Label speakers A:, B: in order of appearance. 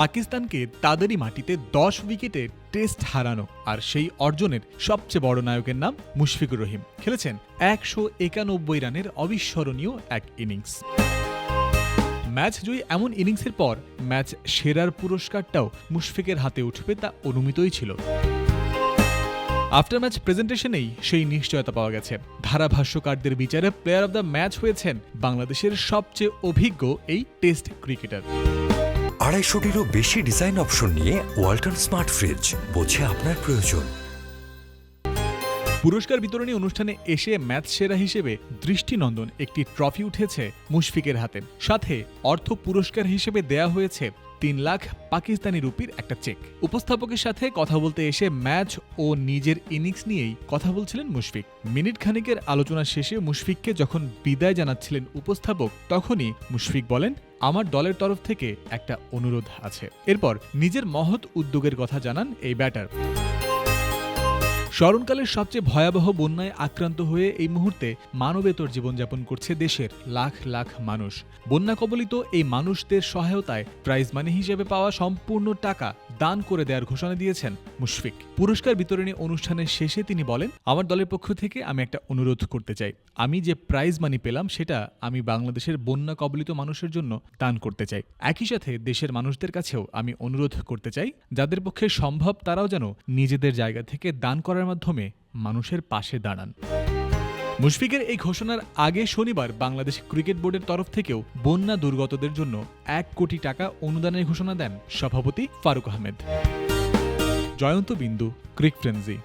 A: পাকিস্তানকে তাদেরই মাটিতে দশ উইকেটে টেস্ট হারানো আর সেই অর্জনের সবচেয়ে বড় নায়কের নাম মুশফিকুর রহিম। খেলেছেন একশো একানব্বই রানের অবিস্মরণীয় এক ইনিংস। ম্যাচ জয়ী এমন ইনিংসের পর ম্যাচ সেরার পুরস্কারটাও মুশফিকের হাতে উঠবে তা অনুমিতই ছিল। আফটার ম্যাচ প্রেজেন্টেশনেই সেই নিশ্চয়তা পাওয়া গেছে। ধারাভাষ্যকারদের বিচারে প্লেয়ার অব দ্য ম্যাচ হয়েছেন বাংলাদেশের সবচেয়ে অভিজ্ঞ এই টেস্ট ক্রিকেটার।
B: আড়াইশোটিরও বেশি ডিজাইন অপশন নিয়ে ওয়াল্টন স্মার্ট ফ্রিজ বোঝে আপনার প্রয়োজন।
A: পুরস্কার বিতরণী অনুষ্ঠানে এসে ম্যাচ সেরা হিসেবে দৃষ্টিনন্দন একটি ট্রফি উঠেছে মুশফিকের হাতে। সাথে অর্থ পুরস্কার হিসেবে দেয়া হয়েছে তিন লাখ পাকিস্তানি রুপির একটা চেক। উপস্থাপকের সাথে কথা বলতে এসে ম্যাচ ও নিজের ইনিংস নিয়েই কথা বলছিলেন মুশফিক। মিনিট খানিকের আলোচনা শেষে মুশফিককে যখন বিদায় জানাচ্ছিলেন উপস্থাপক, তখনই মুশফিক বলেন, আমার দলের তরফ থেকে একটা অনুরোধ আছে। এরপর নিজের মহৎ উদ্যোগের কথা জানান এই ব্যাটার। স্মরণকালের সবচেয়ে ভয়াবহ বন্যায় আক্রান্ত হয়ে এই মুহূর্তে মানবেতর জীবনযাপন করছে দেশের লাখ লাখ মানুষ। বন্যা কবলিত এই মানুষদের সহায়তায় প্রাইজ মানি হিসেবে পাওয়া সম্পূর্ণ টাকা দান করে দেওয়ার ঘোষণা দিয়েছেন মুশফিক। পুরস্কার বিতরণী অনুষ্ঠানের শেষে তিনি বলেন, আমার দলের পক্ষ থেকে আমি একটা অনুরোধ করতে চাই। আমি যে প্রাইজ মানি পেলাম, সেটা আমি বাংলাদেশের বন্যা কবলিত মানুষের জন্য দান করতে চাই। একই সাথে দেশের মানুষদের কাছেও আমি অনুরোধ করতে চাই, যাদের পক্ষে সম্ভব তারাও যেন নিজেদের জায়গা থেকে দান করার মাধ্যমে মানুষের পাশে দাঁড়ান। মুশফিকের এই ঘোষণার আগে শনিবার বাংলাদেশ ক্রিকেট বোর্ডের তরফ থেকেও বন্যা দুর্গতদের জন্য এক কোটি টাকা অনুদানের ঘোষণা দেন সভাপতি ফারুক আহমেদ। জয়ন্ত বিন্দু, ক্রিক ফ্রেন্সি।